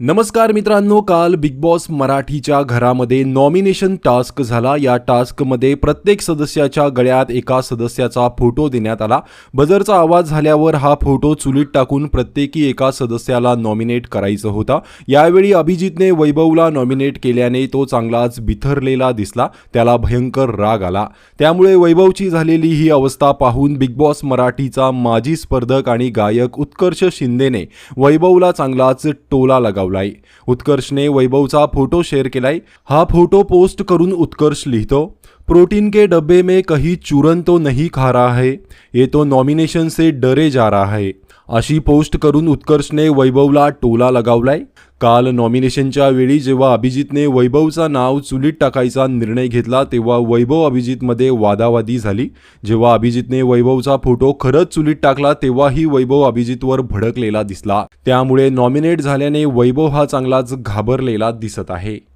नमस्कार मित्रांनो काल बिग बॉस मराठीच्या घरामध्ये नॉमिनेशन टास्क झाला. या टास्कमध्ये प्रत्येक सदस्याच्या गळ्यात एका सदस्याचा फोटो देण्यात आला. बजरचा आवाज झाल्यावर हा फोटो चुलीत टाकून प्रत्येकी एका सदस्याला नॉमिनेट करायचं होता. यावेळी अभिजितने वैभवला नॉमिनेट केल्याने तो चांगलाच बिथरलेला दिसला. त्याला भयंकर राग आला. त्यामुळे वैभवची झालेली ही अवस्था पाहून बिग बॉस मराठीचा माजी स्पर्धक आणि गायक उत्कर्ष शिंदेने वैभवला चांगलाच टोला लगावलाय उत्कर्षने वैभवचा फोटो शेअर केलाय. हा फोटो पोस्ट करून उत्कर्ष लिहितो प्रोटीन के डब्बे में कहीं चूरन तो नहीं खा रहा है ये तो नॉमिनेशन से डरे जा रहा है. अशी पोस्ट करून उत्कर्षने वैभवला टोला लगावलाय. काल नॉमिनेशनच्या वेळी जेव्हा अभिजितने वैभवचा नाव चुलीत टाकायचा निर्णय घेतला तेव्हा वैभव अभिजितमध्ये वादावादी झाली. जेव्हा अभिजितने वैभवचा फोटो खरंच चुलीत टाकला तेव्हाही वैभव अभिजितवर भडकलेला दिसला. त्यामुळे नॉमिनेट झाल्याने वैभव हा चांगलाच घाबरलेला दिसत आहे.